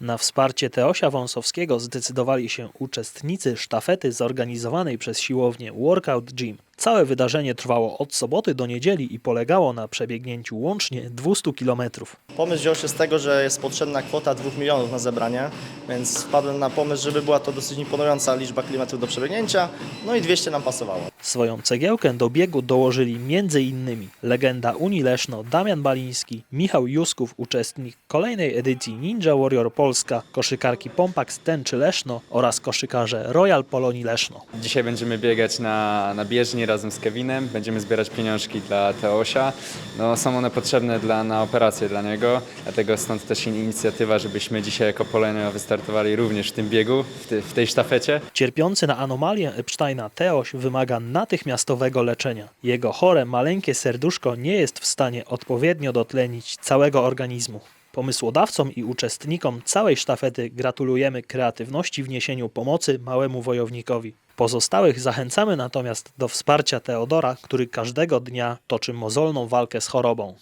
Na wsparcie Teosia Wąsowskiego zdecydowali się uczestnicy sztafety zorganizowanej przez siłownię Workout Gym. Całe wydarzenie trwało od soboty do niedzieli i polegało na przebiegnięciu łącznie 200 kilometrów. Pomysł wziął się z tego, że jest potrzebna kwota 2 milionów na zebranie, więc wpadłem na pomysł, żeby była to dosyć imponująca liczba kilometrów do przebiegnięcia, no i 200 nam pasowało. Swoją cegiełkę do biegu dołożyli m.in. legenda Unii Leszno Damian Baliński, Michał Jusków, uczestnik kolejnej edycji Ninja Warrior Polska, koszykarki Pompax Tęczy Leszno oraz koszykarze Royal Polonii Leszno. Dzisiaj będziemy biegać na, na bieżni razem z Kevinem, będziemy zbierać pieniążki dla Teosia. No, są one potrzebne dla, na operację dla niego, dlatego stąd też inicjatywa, żebyśmy dzisiaj jako Polonia wystartowali również w tym biegu, w, w tej sztafecie. Cierpiący na anomalię Epsteina Teoś wymaga natychmiastowego leczenia. Jego chore, maleńkie serduszko nie jest w stanie odpowiednio dotlenić całego organizmu. Pomysłodawcom i uczestnikom całej sztafety gratulujemy kreatywności w niesieniu pomocy małemu wojownikowi. Pozostałych zachęcamy natomiast do wsparcia Teodora, który każdego dnia toczy mozolną walkę z chorobą.